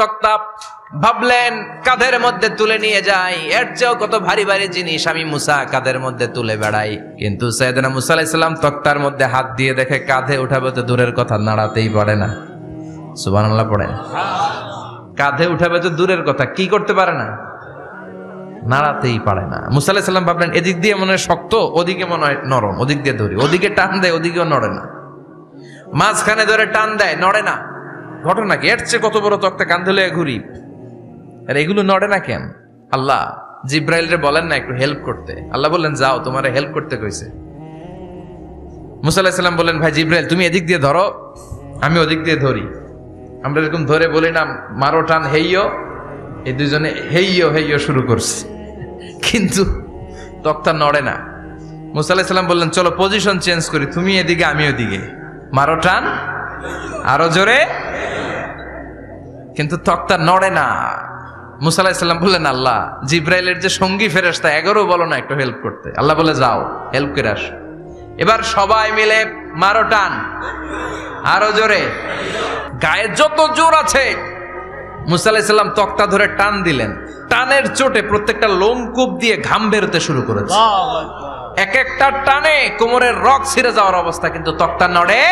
তক্তা ভাবলেন কাঁধের মধ্যে তুলে নিয়ে যাই? এর চেয়েও কত ভারী ভারী জিনিস আমি মুসা কাঁধের মধ্যে তুলে বেড়াই? কিন্তু সৈয়দনা মুসা আলাইসাল্লাম তক্তার মধ্যে হাত দিয়ে দেখে কাঁধে উঠাবে তো দূরের কথা, নাড়াতেই পারে না। সুবহানাল্লাহ পড়ে কাঁধে উঠাবে তো দূরের কথা, কি করতে পারে না? নাড়াতেই পারে না। মুসা আলাইসাল্লাম ভাবলেন, এদিক দিয়ে মনে হয় শক্ত, ওদিকে মনে হয় নরম, ওদিক দিয়ে ধরি ওদিকে টান দেয়, ওদিকেও নড়ে না। মাঝখানে ধরে টান দেয়, নড়ে না। ঘটনা কি? এর চেয়ে কত বড় তক্তা কান্ধে লয়ে ঘুরি। আর এগুলো নড়ে না কেন? আল্লাহ জিব্রাইল রে বলেন না একটু হেল্প করতে। আল্লাহ বললেন, যাও, তোমার হেল্প করতে কইছে। মুসাল্লাহ বললেন, ভাই জিব্রাইল, তুমি এদিক দিয়ে ধরো, আমি ওদিক দিয়ে ধরি। আমরা এরকম ধরে বলি না, মারো, টান হেইও এই দুজনে হেইও হেইও শুরু করছে। কিন্তু তক্তা নড়ে না। মুসাল্লাহ বললেন, চলো পজিশন চেঞ্জ করি, তুমি এদিকে, আমি ওদিকে। মারো, টান আরও জোরে। কিন্তু তক্তা নড়ে না। মুসাল্লাহিসাল্লাম বললেন আল্লাহ জিব্রাইলের যে সঙ্গী ফেরেস্তা এগারো বলো না একটু হেল্প করতে। আল্লাহ বলে যাও হেল্প করে আস। এবার সবাই মিলে মারো টান। আরও জোরে। গায়ে যত জোর আছে মুসাল্লাহিসাল্লাম তক্তা ধরে টান দিলেন। টানের চোটে প্রত্যেকটা লোমকূপ দিয়ে ঘাম বেরোতে শুরু করেছে। এক একটা টানে কোমরের রক ছিঁড়ে যাওয়ার অবস্থা কিন্তু তক্তা নড়ে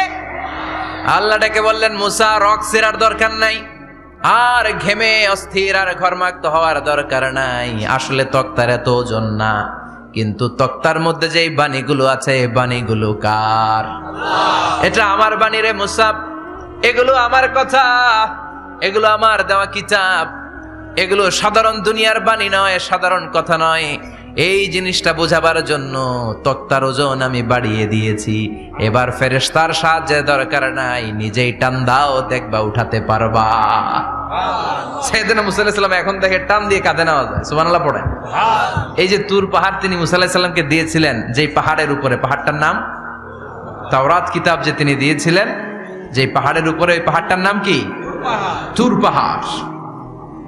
আল্লাহ ডেকে বললেন, মুসা, রক ছিঁড়ার দরকার নাই। আর ঘেমে অস্থির আর ঘরমাক্ত হওয়ার দরকার নাই। আসলে তক্তার এত ওজন না, কিন্তু তক্তার মধ্যে যে বাণীগুলো আছে, এই বাণীগুলো কার? এটা আমার বাণী রে মুসাব এগুলো আমার কথা, এগুলো আমার দেওয়া কিতাব, এগুলো সাধারণ দুনিয়ার বাণী নয়, সাধারণ কথা নয়। এই জিনিসটা বোঝাবার জন্য তক্তার ওজন আমি বাড়িয়ে দিয়েছি। এবার ফেরেশতার সাহায্যের দরকার নাই নিজেই টান দাও দেখবা উঠাতে পারবা। সেদিন মুসাল্লাহাম এখন দেখে টান দিয়ে কাঁধে নেওয়া যায় সুবানাল্লাহ পড়ে। এই যে তুর পাহাড় তিনি মুসাল্লাহ সাল্লামকে দিয়েছিলেন যেই পাহাড়ের উপরে পাহাড়টার নাম? তাওরাত কিতাব যে তিনি দিয়েছিলেন যে পাহাড়ের উপরে ওই পাহাড়টার নাম কি? তুর পাহাড়।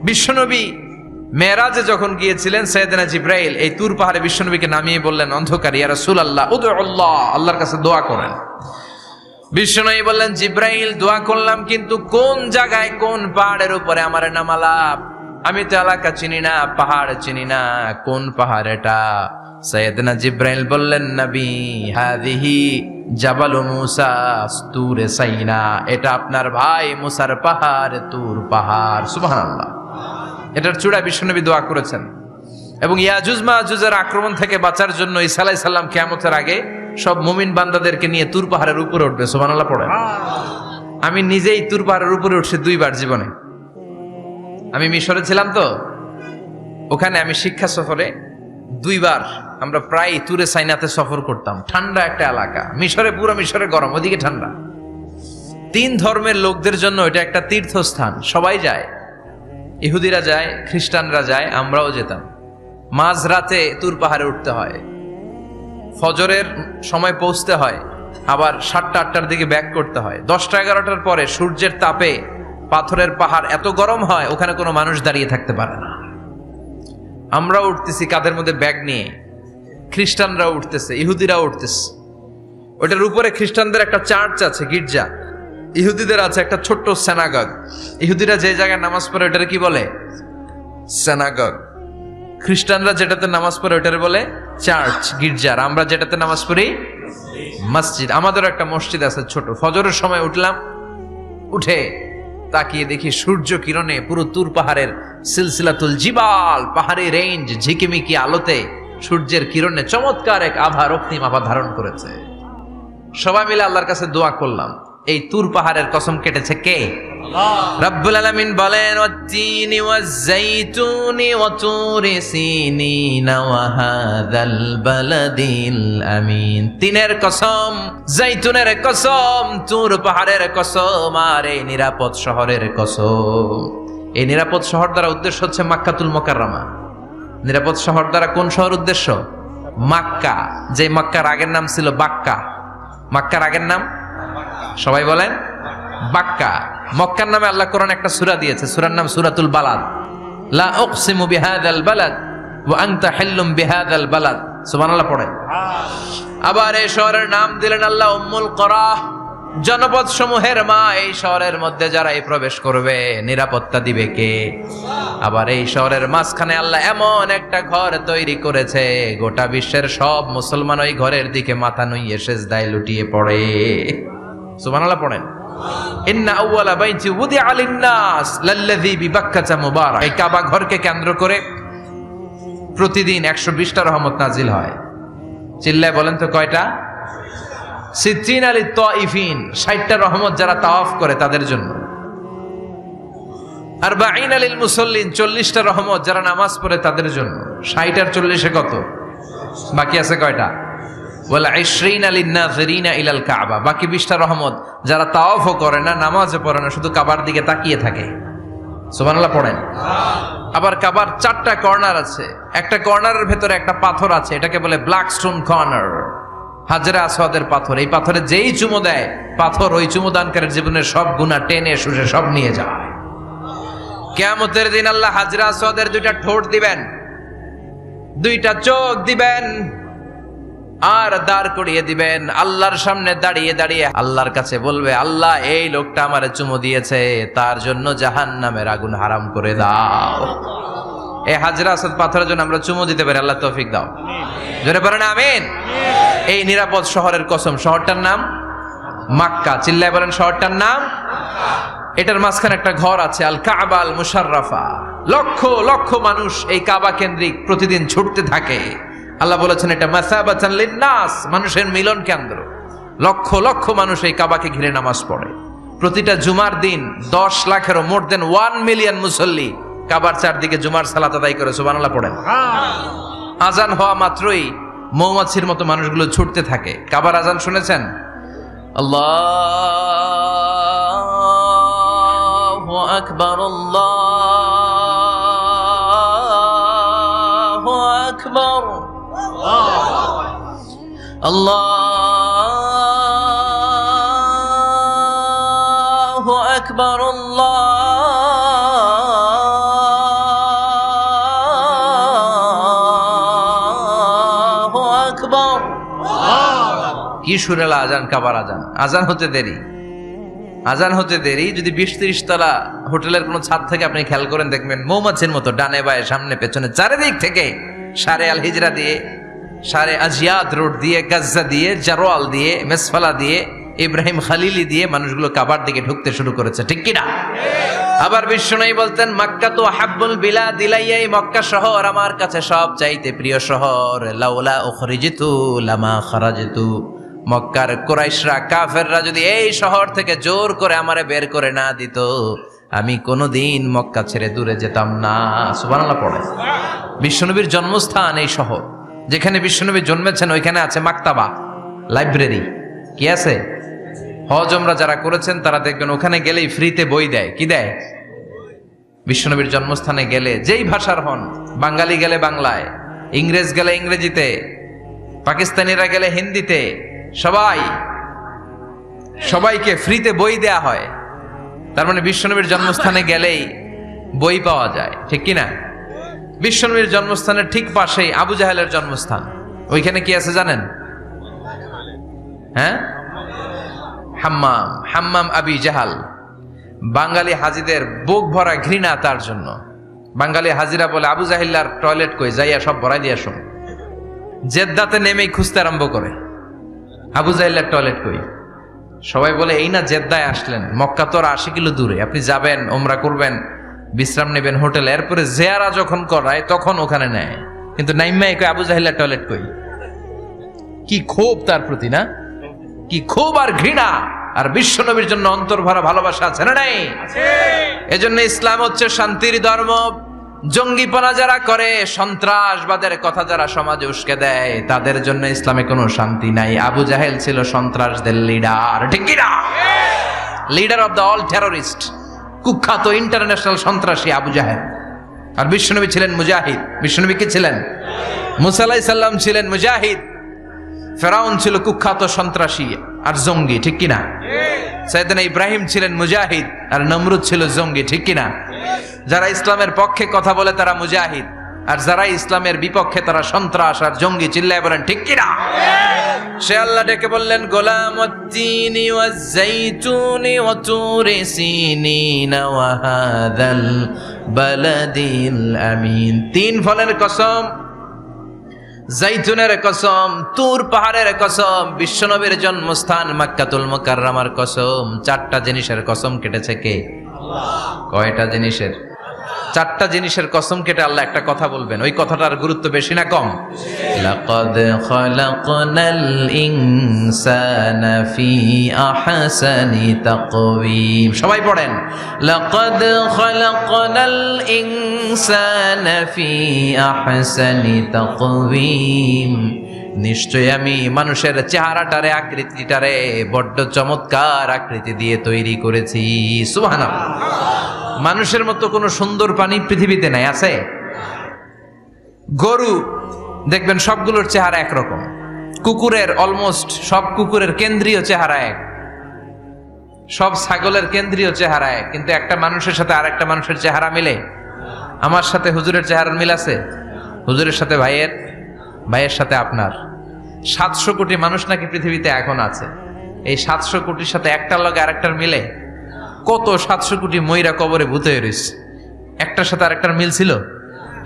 বিশ্বনবী মেয়েরাজে যখন গিয়েছিলেন সৈয়দনা জিব্রাইল এই তুর পাহাড়ে বিশ্বনবীকে নামিয়ে বললেন, অন্ধকার, ইয়া সুল আল্লাহ উদু আল্লাহ আল্লাহর কাছে দোয়া করেন বিশ্বনবী বললেন, জিব্রাইল, দোয়া করলাম, কিন্তু কোন জায়গায়, কোন পাহাড়ের উপরে আমার নামালাপ আমি তো এলাকা চিনি না, পাহাড় চিনি না, কোন পাহাড় এটা সৈয়দনা জিব্রাইল বললেন, নবী হাদিহি জাবাল মুসা তুরে সাইনা। এটা আপনার ভাই মুসার পাহাড়, তুর পাহাড়। সুবহানাল্লাহ। এটার চূড়া বিশ্বনবী দোয়া করেছেন। এবং ইয়াজুজ মাহুজের আক্রমণ থেকে বাঁচার জন্য ইসা আলাই সাল্লাম কেয়ামতের আগে সব মুমিন বান্দাদেরকে নিয়ে তুর পাহাড়ের উপরে উঠবে সোমানাল্লাহ পড়ে আমি নিজেই তুর পাহাড়ের উপরে উঠছি দুইবার জীবনে। আমি মিশরে ছিলাম তো ওখানে আমি শিক্ষা সফরে দুইবার আমরা প্রায় তুরে সাইনাতে সফর করতাম ঠান্ডা একটা এলাকা। মিশরে পুরো মিশরে গরম ওদিকে ঠান্ডা। তিন ধর্মের লোকদের জন্য এটা একটা তীর্থস্থান সবাই যায়। ইহুদিরা যায়, খ্রিস্টানরা যায়, আমরাও যেতাম। মাঝ রাতে তুর পাহাড়ে উঠতে হয়। ফজরের সময় পৌঁছতে হয়, আবার সাতটা, আটটার দিকে ব্যাক করতে হয়। দশটা, এগারোটার পরে সূর্যের তাপে পাথরের পাহাড় এত গরম হয়, ওখানে কোনো মানুষ দাঁড়িয়ে থাকতে পারে না। আমরা উঠতেছি কাঁধের মধ্যে ব্যাগ নিয়ে। খ্রিস্টানরা উঠতেছে ইহুদিরা উঠতেছে। ওটার উপরে খ্রিস্টানদের একটা চার্চ আছে, গির্জা। ইহুদিদের আছে একটা ছোট্ট সেনাগগ ইহুদিরা যে জায়গায় নামাজ পড়ে ওটারে কি বলে? সেনাগগ খ্রিস্টানরা যেটাতে নামাজ পড়ে ওটারে বলে চার্চ গির্জার। আমরা যেটাতে নামাজ পড়ি, মসজিদ। আমাদের একটা মসজিদ আছে ছোট। ফজরের সময় উঠলাম, উঠে তাকিয়ে দেখি সূর্য কিরণে পুরো তুর পাহাড়ের সিলসিলাতুল জিবাল, পাহাড়ি রেঞ্জ ঝিকিমিকি আলোতে সূর্যের কিরণে চমৎকার এক আভা রক্তিম আভা ধারণ করেছে। সবাই মিলে আল্লাহর কাছে দোয়া করলাম। এই তুর পাহাড়ের কসম কেটেছে কে? রব্বুল আলামিন বলেন ওয়াত্তিনি ওয়াজ্জাইতুনি ওয়াতুরি সিনিনা ওয়া হাযাল বালাদিল আমিন। তিনের কসম জাইতুনের কসম তুর পাহাড়ের কসম আর এই নিরাপদ শহরের কসম। এই নিরাপদ শহর দ্বারা উদ্দেশ্য হচ্ছে মাক্কাতুল মোকাররমা। নিরাপদ শহর দ্বারা কোন শহর উদ্দেশ্য? মাক্কা। যে মাক্কার আগের নাম ছিল বাক্কা। মাক্কার আগের নাম? সবাই বলেন? বাক্কা। মক্কার নামে আল্লাহ কোরআন একটা সুরা দিয়েছে। সুরার নাম সূরাতুল বালাদ। লা উকসিমু বিহাদাল বালাদ ওয়া আনতা হিল্লুম বিহাদাল বালাদ। সুবহানাল্লাহ পড়ে আবার এই শহরের নাম দিলেন আল্লাহ উম্মুল করা। জনপদ সমূহের মা এই শহরের মধ্যে যারা এই প্রবেশ করবে, নিরাপত্তা দিবে কে? আবার এই শহরের মাঝখানে আল্লাহ এমন একটা ঘর তৈরি করেছে, গোটা বিশ্বের সব মুসলমান ওই ঘরের দিকে মাথা নুইয়ে সেজদায় লুটিয়ে পড়ে। সুবহানাল্লাহ পড়েন। ইন্না এই কাবা ঘরকে কেন্দ্র করে প্রতিদিন 120টা রহমত নাজিল হয়। চিল্লায় বলেন তো কয়টা? আলী তাইফিন 60টা রহমত যারা করে তাদের জন্য। আর বাইন আলীল মুসল্লিন 40টা রহমত যারা নামাজ পড়ে তাদের জন্য। 60 আর 40 কত? বাকি আছে কয়টা? বলে আইশ্রিন আলী নাজরিনা ইলাল কাবা। বাকি বিশটা রহমত যারা তাওয়াফও করে না, নামাজও পড়ে না, শুধু কাবার দিকে তাকিয়ে থাকে। সুবহানাল্লাহ পড়েন। আবার কাবার চারটা কর্নার আছে। একটা কর্নারের ভেতরে একটা পাথর আছে, এটাকে বলে ব্ল্যাক স্টোন কর্নার। হাজরা আসওয়াদের পাথর। এই পাথরে যেই চুমো দেয়, পাথর ওই চুমো দানকারের জীবনের সব গুণা টেনে শুষে সব নিয়ে যায়। কেয়ামতের দিন আল্লাহ হাজরা আসওয়াদের দুইটা ঠোঁট দিবেন। দুইটা চোখ দিবেন। আর দাঁড় করিয়ে দিবেন। আল্লাহর সামনে দাঁড়িয়ে দাঁড়িয়ে আল্লাহর কাছে বলবে, আল্লাহ, এই লোকটা আমারে চুমো দিয়েছে, তার জন্য জাহান নামের আগুন হারাম করে দাও। এই হাজরা আসাদ পাথরের জন্য আমরা চুমো দিতে পারি, আল্লাহ তৌফিক দাও। জোরে পারেন আমিন। এই নিরাপদ শহরের কসম, শহরটার নাম মাক্কা। চিল্লায় বলেন, শহরটার নাম এটার মাঝখানে একটা ঘর আছে আল কাবাল মুশাররাফা লক্ষ লক্ষ মানুষ এই কাবা কেন্দ্রিক প্রতিদিন ছুটতে থাকে। আল্লাহ বলেছেন এটা মাসাবাতান লিন্নাস মানুষের মিলন কেন্দ্র। লক্ষ লক্ষ মানুষ এই কাবাকে ঘিরে নামাজ পড়ে। প্রতিটা জুমার দিন দশ লাখেরও মোর দেন ওয়ান মিলিয়ন মুসল্লি কাবার চারদিকে জুমার সালাত আদায় করে সুবহানাল্লাহ পড়েন। আজান হওয়া মাত্রই মৌমাছির মতো মানুষগুলো ছুটতে থাকে। কাবার আজান শুনেছেন? আল্লাহু আকবার আল্লাহু আল্লাহু আকবার আল্লাহু আকবার কি সুরেলা আজান, কাবার আজান? আজান হতে দেরি। আজান হতে দেরি, যদি বিশ ত্রিশ তলা হোটেলের কোনো ছাদ থেকে আপনি খেয়াল করেন, দেখবেন মৌমাছির মতো ডানে বায়ে সামনে পেছনে চারিদিক থেকে সারে আল হিজরা দিয়ে সারে আজিয়াদ রোড দিয়ে, গাজ্জা দিয়ে, জারোয়াল দিয়ে, মেসফালা দিয়ে, ইব্রাহিম খালিলি দিয়ে মানুষগুলো কাবার দিকে ঢুকতে শুরু করেছে। ঠিক কিনা? আবার বিশ্বনয়ী বলতেন, মক্কা তো হাব্বুল বিলা দিলাইয়াই মক্কা শহর আমার কাছে সব চাইতে প্রিয় শহর। লাউলা উখরিজিতু লামা খারাজিতু। মক্কার কোরাইশরা, কাফেররা যদি এই শহর থেকে জোর করে আমারে বের করে না দিত, আমি কোনোদিন মক্কা ছেড়ে দূরে যেতাম না। সুবহানাল্লাহ পড়ে। বিশ্বনবীর জন্মস্থান এই শহর। যেখানে বিশ্বনবী জন্মেছেন, ওইখানে আছে মাক্তাবা লাইব্রেরি কি আছে? হজমরা যারা করেছেন, তারা দেখবেন ওখানে গেলেই ফ্রিতে বই দেয়। কি দেয়? বিশ্বনবীর জন্মস্থানে গেলে, যেই ভাষার হন, বাঙালি গেলে বাংলায়, ইংরেজ গেলে ইংরেজিতে, পাকিস্তানিরা গেলে হিন্দিতে, সবাই, সবাইকে ফ্রিতে বই দেয়া হয়। তার মানে বিশ্বনবীর জন্মস্থানে গেলেই বই পাওয়া যায়, ঠিক কি না বিশ্বনবীর জন্মস্থানের ঠিক পাশেই আবু জাহেলের জন্মস্থান। ওইখানে কি আছে জানেন? হ্যাঁ? হাম্মাম হাম্মাম আবি জাহাল। বাঙালি হাজিদের বুক ভরা ঘৃণা তার জন্য। বাঙালি হাজিরা বলে, আবু জাহিল্লার টয়লেট কই? যাইয়া সব ভরাই দিয়ে শোন। জেদ্দাতে নেমেই খুঁজতে আরম্ভ করে। আবু জাহিল্লার টয়লেট কই? সবাই বলে, এই না জেদ্দায় আসলেন। মক্কা তো আশি কিলো দূরে। আপনি যাবেন ওমরা করবেন। বিশ্রাম নেবেন হোটেলে এরপরে জেয়ারা যখন করায় তখন ওখানে নেয়। কিন্তু নাইম্মাই কই আবু জাহিল্লার টয়লেট কই? কি ক্ষোভ তার প্রতি না? কি ক্ষোভ আর ঘৃণা? আর বিশ্ব নবীর জন্য অন্তর ভরা ভালোবাসা আছে না নাই? এজন্য ইসলাম হচ্ছে শান্তির ধর্ম। জঙ্গিপনা যারা করে সন্ত্রাসবাদের কথা যারা সমাজে উস্কে দেয় তাদের জন্য ইসলামে কোনো শান্তি নাই। আবু জাহেল ছিল সন্ত্রাসদের লিডার ঠিক কিনা? Leader of the all terrorist কুখ্যাত ইন্টারন্যাশনাল সন্ত্রাসী আবু জাহেল। আর বিশ্বনবী ছিলেন মুজাহিদ। বিশ্বনবী কি ছিলেন? মুসাল্লাহ সাল্লাম ছিলেন মুজাহিদ। ফেরাউন ছিল কুখ্যাত সন্ত্রাসী আর জঙ্গি, ঠিক কিনা? সাইদানা ইব্রাহিম ছিলেন মুজাহিদ আর নমরুদ ছিল জঙ্গি, ঠিক কিনা? যারা ইসলামের পক্ষে কথা বলে তারা মুজাহিদ। আর যারা ইসলামের বিপক্ষে তারা সন্ত্রাস আর জঙ্গি, চিল্লায় বলেন, ঠিক কিনা? সে আল্লাহ ডেকে বললেন গোলাম التين والزيتون وطور سينين وهذا البلد الأمين তিন ফলের কসম জাইতুনের কসম তুর পাহাড়ের কসম বিশ্বনবীর জন্মস্থান মাক্কাতুল মুকাররমার কসম চারটা জিনিসের কসম কেটেছে কে কয়টা জিনিসের চারটা জিনিসের কসম কেটে আল্লাহ একটা কথা বলবেন। ওই কথাটার গুরুত্ব বেশি না কম? লাকাদ খালাকনাল ইনসানা ফি আহসানি তাকওয়িম। সবাই পড়েন। লাকাদ খালাকনাল ইনসানা ফি আহসানি তাকওয়িম। নিশ্চয় আমি মানুষের চেহারাটারে আকৃতিটারে বড্ড চমৎকার আকৃতি দিয়ে তৈরি করেছি। সুবহানাল্লাহ। মানুষের মতো কোনো সুন্দর প্রাণী পৃথিবীতে নাই, আছে? গরু, দেখবেন সবগুলোর চেহারা একরকম। কুকুরের অলমোস্ট সব কুকুরের কেন্দ্রীয় চেহারা এক। সব ছাগলের কেন্দ্রীয় চেহারা এক। কিন্তু একটা মানুষের সাথে আর একটা মানুষের চেহারা মিলে? আমার সাথে হুজুরের চেহারার মিল আছে? হুজুরের সাথে ভাইয়ের? ভাইয়ের সাথে আপনার? সাতশো কোটি মানুষ নাকি পৃথিবীতে এখন আছে? এই সাতশো কোটির সাথে একটার লগে আরেকটার মিলে? কত সাতশো কোটি ময়রা কবরে ভূত রয়েছে। একটার সাথে আর আরেকটার মিল ছিল?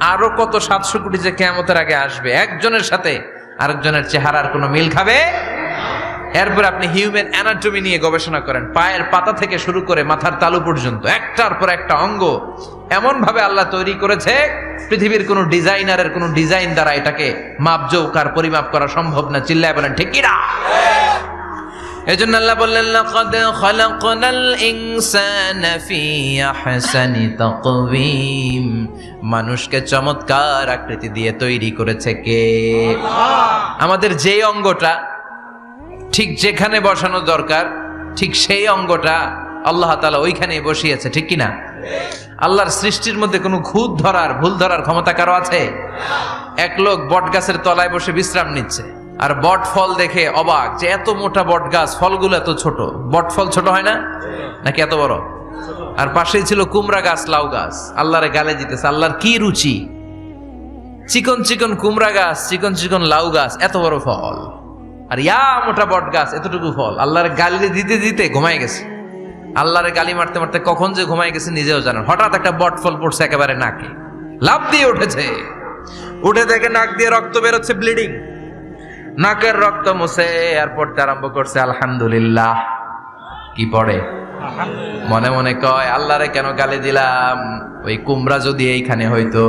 আরও কত সাতশো কোটি যে কেমতের আগে আসবে? একজনের সাথে আরেকজনের চেহারার কোনো মিল খাবে? এরপর আপনি হিউম্যান অ্যানাটমি নিয়ে গবেষণা করেন। পায়ের পাতা থেকে শুরু করে মাথার তালু পর্যন্ত, একটার পর একটা অঙ্গ। এমন ভাবে আল্লাহ তৈরি করেছে, পৃথিবীর কোনো ডিজাইনারের কোনো ডিজাইন দ্বারা এটাকে মাপজৌকার, পরিমাপ করা সম্ভব না। চিল্লায় বলেন ঠিক কিনা এজন্য আল্লাহ বললেন লাকাদ খালাকনাল ইনসানা ফি আহসানি তাকওয়িম। মানুষকে চমৎকার আকৃতি দিয়ে তৈরি করেছে কে? আমাদের যে অঙ্গটা ঠিক যেখানে বসানো দরকার ঠিক সেই অঙ্গটা আল্লাহ তাআলা ওইখানেই বসিয়েছে ঠিক কিনা? আল্লাহর সৃষ্টির মধ্যে কোনো খুদ ধরার ভুল ধরার ক্ষমতা কারও আছে? এক লোক বট গাছের তলায় বসে বিশ্রাম নিচ্ছে। আর বট ফল দেখে অবাক যে এত মোটা বট গাছ ফলগুলো এত ছোট। বট ফল ছোট হয় না? নাকি এত বড়? আর পাশেই ছিল কুমড়া গাছ, লাউ গাছ। আল্লাহরে গালে দিতেছে, আল্লাহর কি রুচি? চিকন চিকন কুমড়া গাছ, চিকন চিকন লাউ গাছ, এত বড় ফল। আর ইয়া মোটা বট গাছ এতটুকু ফল। আল্লাহর গালি দিতে দিতে ঘুমাই গেছে। আল্লাহরে গালি মারতে মারতে কখন যে ঘুমাই গেছে নিজেও জানেন হঠাৎ একটা বট ফল পড়ছে একেবারে নাকে। লাভ দিয়ে উঠেছে। উঠে দেখে নাক দিয়ে রক্ত বেরোচ্ছে ব্লিডিং নাকের রক্ত মুছে আর পড়তে আরম্ভ করছে, আলহামদুলিল্লাহ। কি পড়ে? মনে মনে কয়, আল্লাহরে কেন গালি দিলাম? ওই কুমড়া যদি এইখানে হইতো।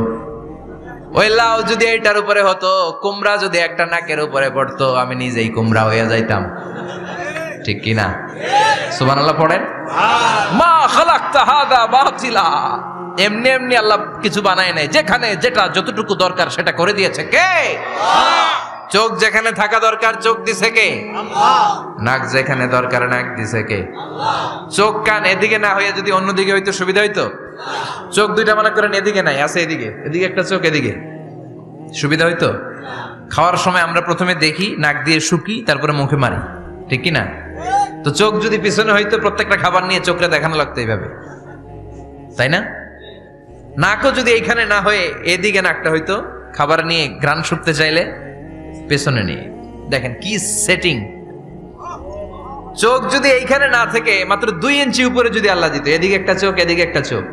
ওই লাউ যদি এইটার উপরে হতো, কুমড়া যদি একটা নাকের উপরে পড়তো, আমি নিজেই কুমড়া হয়ে যাইতাম। ঠিক কি না? সুবান আল্লাহ পড়েন? মা খালাক্তা হাদা বাতিলা। এমনি এমনি আল্লাহ কিছু বানায় নাই। যেখানে যেটা যতটুকু দরকার সেটা করে দিয়েছে। কে? চোখ যেখানে থাকা দরকার, চোখ দিছে কে? নাক যেখানে দরকার, নাক দিছে কে? চোখ, কান এদিকে না হয়ে যদি অন্যদিকে হইতো সুবিধা হইতো? চোখ দুইটা মনে করেন এদিকে নাই, আছে এদিকে। এদিকে একটা চোখ, এদিকে। সুবিধা হইতো? খাওয়ার সময় আমরা প্রথমে দেখি, নাক দিয়ে শুকি, তারপরে মুখে মারি। ঠিক কি না তো চোখ যদি পিছনে হইতো, প্রত্যেকটা খাবার নিয়ে চোখে দেখানো লাগতো এইভাবে। তাই না? নাকও যদি এইখানে না হয়ে এদিকে নাকটা হইতো, খাবার নিয়ে ঘ্রাণ শুকতে চাইলে পেছনে নিয়ে। দেখেন কি সেটিং চোখ যদি এইখানে না থেকে মাত্র দুই ইঞ্চি উপরে যদি আল্লাহ দিত, এদিকে একটা চোখ, এদিকে একটা চোখ।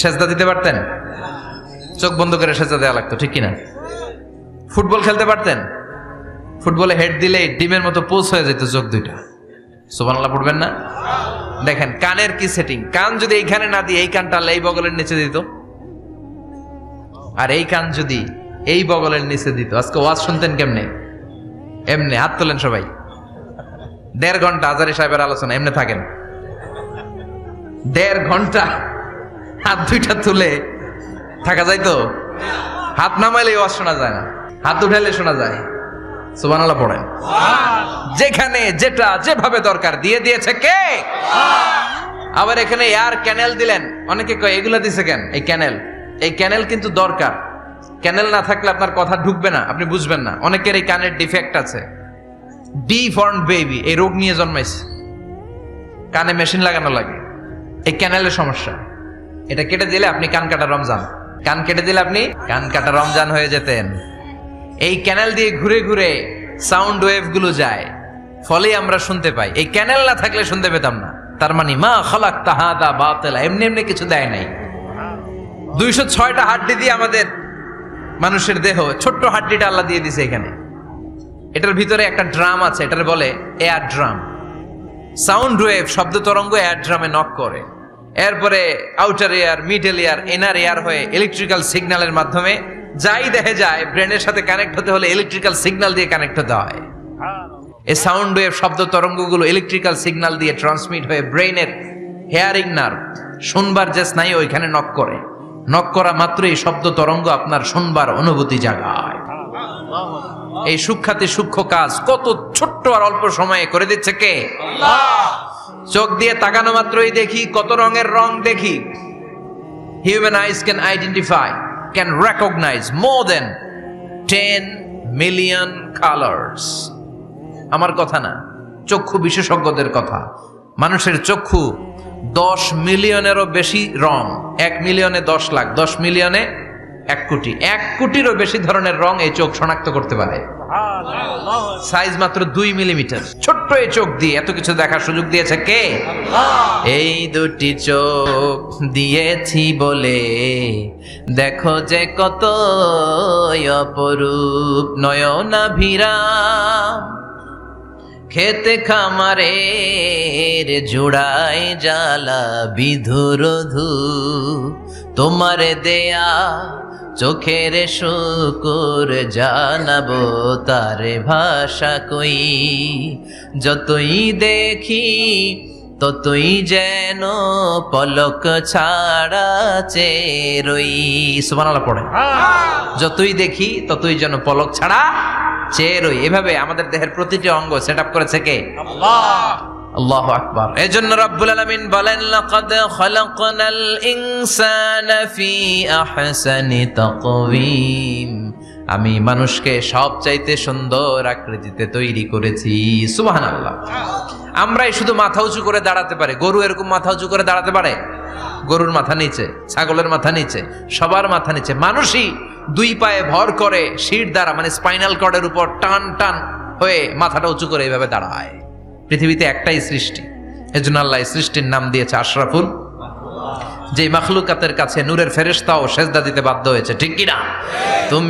সেজদা দিতে পারতেন? চোখ বন্ধ করে সেজদা দেওয়া লাগতো, ঠিক কিনা? ফুটবল খেলতে পারতেন? ফুটবলে হেড দিলে ডিমের মতো পোষ হয়ে যেত চোখ দুইটা। সুবানাল্লাহ পড়বেন না? দেখেন, কানের কি সেটিং কান যদি এইখানে না দিয়ে, এই কানটা এই বগলের নিচে দিত। আর এই কান যদি এই বগলের নিচে দিত। আজকে ওয়াজ শুনতেন কেমনে? এমনি, হাত তোলেন সবাই। দেড় ঘণ্টা আজারি সাহেবের আলোচনা, এমনি থাকেন। দেড় ঘণ্টা হাত দুইটা তুলে থাকা যায় তো? হাত নামাইলে ওয়াজ শোনা যায় না। হাত উঠাইলে শোনা যায়। সুবানাল্লাহ পড়েন। যেখানে যেটা যেভাবে দরকার, দিয়ে দিয়েছে কে? আবার এখানে এয়ার ক্যানেল দিলেন। অনেকে কয়, এগুলা দিছে কেন? এই ক্যানেল। এই ক্যানেল কিন্তু দরকার। ক্যানেল না থাকলে আপনার কথা ঢুকবে না, আপনি বুঝবেন না। অনেকের এই কানের ডিফেক্ট আছে। ডি ফর্ন বেবি এই রোগ নিয়ে জন্মাইছে। কানে মেশিন লাগানো লাগে। এই ক্যানেলের সমস্যা। এটা কেটে দিলে আপনি কান কাটা রমজান। কান কেটে দিলে আপনি কান কাটা রমজান হয়ে যেতেন। এই ক্যানেল দিয়ে ঘুরে ঘুরে সাউন্ড ওয়েভগুলো যায়। ফলে আমরা শুনতে পাই। এই ক্যানেল না থাকলে শুনতে পেতাম না। তার মানে মা খালাক তাহাদা বাতেলা। এমনি এমনি কিছু দেয় নাই। দুইশো ছয়টা হাড্ডি দিয়ে আমাদের মানুষের দেহ, ছোট্ট হাড্ডিটা আল্লাহ দিয়ে দিছে এখানে। এটার ভিতরে একটা ড্রাম আছে, এটার বলে এয়ার ড্রাম সাউন্ড ওয়েভ শব্দ তরঙ্গ এয়ার ড্রামে নক করে। এরপরে outer ear middle ear inner ear হয়ে ইলেকট্রিক্যাল সিগন্যালের মাধ্যমে যাই দেখে যায় ব্রেনের সাথে কানেক্ট হতে হলে ইলেকট্রিক্যাল সিগন্যাল দিয়ে কানেক্ট হতে হয়। এই সাউন্ড ওয়েভ শব্দ তরঙ্গগুলো ইলেকট্রিক্যাল সিগন্যাল দিয়ে ট্রান্সমিট হয়ে ব্রেনের হেয়ারিং নার্ভ শুনবার যে স্নায়ু ওইখানে নক করে। নক করা মাত্রই শব্দ তরঙ্গ আপনার শুনবার অনুভূতি জাগায়। এই সূক্ষাতি সূক্ষ্ম কাজ কত ছোট্ট আর অল্প সময়ে করে দিচ্ছে কে? চোখ দিয়ে তাকানো মাত্রই দেখি কত রঙের রং দেখি। Human eyes can identify can recognise more than ten million colours আমার কথা না, চক্ষু বিশেষজ্ঞদের কথা। মানুষের চক্ষু দশ মিলিয়নেরও বেশি রং। এক মিলিয়নে দশ লাখ, দশ মিলিয়নে এক কোটি। এক কোটিরও বেশি ধরনের রং এই চোখ শনাক্ত করতে পারে। সাইজ মাত্র দুই মিলিমিটার। ছোট্ট এই চোখ দিয়ে এত কিছু দেখার সুযোগ দিয়েছে কে? এই দুটি চোখ দিয়েছি বলে। দেখো যে কত অপরূপ নয়না ভিরাম খেতে খামারের জোড়াই জ্বালা বিধুরধু তোমার দেয়া চোখের শুকুর জানাব তার ভাষা কই। যতই দেখি ততই যেন পলক ছাড়া চেরই সুবহানাল্লাহ পড়ে। যতই দেখি ততই যেন পলক ছাড়া চেয়ে রই এভাবে আমাদের দেহের প্রতিটি অঙ্গ সেট আপ করেছে কে? আল্লাহ। আকবার। এই জন্য রব্বুল আলামিন বলেন লাকাদ খালাকনাল ইনসানা ফি আহসানি তাকওয়িম। আমি মানুষকে সব চাইতে সুন্দর আকৃতিতে তৈরি করেছি। সুবহানাল্লাহ। আমরাই শুধু মাথা উঁচু করে দাঁড়াতে পারে। গরু এরকম মাথা উঁচু করে দাঁড়াতে পারে? গরুর মাথা নিচে, ছাগলের মাথা নিচে, সবার মাথা নিচে। মানুষই দুই পায়ে ভর করে শির দ্বারা মানে স্পাইনাল কর্ডের উপর টান টান হয়ে মাথাটা উঁচু করে এইভাবে দাঁড়ায়। পৃথিবীতে একটাই সৃষ্টি। এজন্য সৃষ্টির নাম দিয়েছে আশরাফুল। যে মাখলুকাতের কাছে নূরের ফেরেশতাও সেজদা দিতে বাধ্য হয়েছে, ঠিক কিনা? তুমি